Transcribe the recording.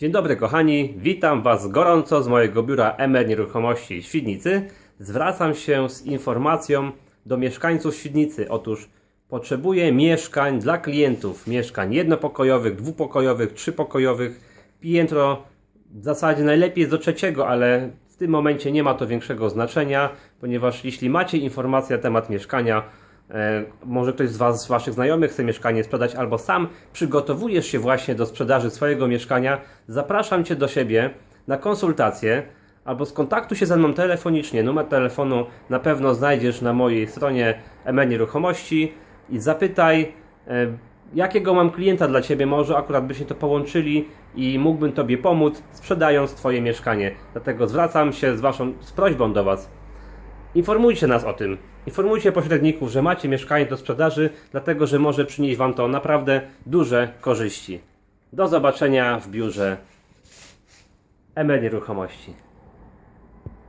Dzień dobry kochani, witam Was gorąco z mojego biura MR Nieruchomości Świdnicy. Zwracam się z informacją do mieszkańców Świdnicy. Otóż potrzebuję mieszkań dla klientów, mieszkań jednopokojowych, dwupokojowych, trzypokojowych, piętro w zasadzie najlepiej jest do trzeciego, ale w tym momencie nie ma to większego znaczenia, ponieważ jeśli macie informacje na temat mieszkania, może ktoś z Was, z Waszych znajomych chce mieszkanie sprzedać, albo sam przygotowujesz się właśnie do sprzedaży swojego mieszkania, zapraszam Cię do siebie na konsultację, albo skontaktuj się ze mną telefonicznie. Numer telefonu na pewno znajdziesz na mojej stronie ML Nieruchomości i zapytaj, e, jakiego mam klienta dla Ciebie, może akurat byśmy to połączyli i mógłbym Tobie pomóc, sprzedając Twoje mieszkanie. Dlatego zwracam się z Waszą z prośbą do Was. Informujcie nas o tym. Informujcie pośredników, że macie mieszkanie do sprzedaży, dlatego że może przynieść Wam to naprawdę duże korzyści. Do zobaczenia w biurze ML Nieruchomości.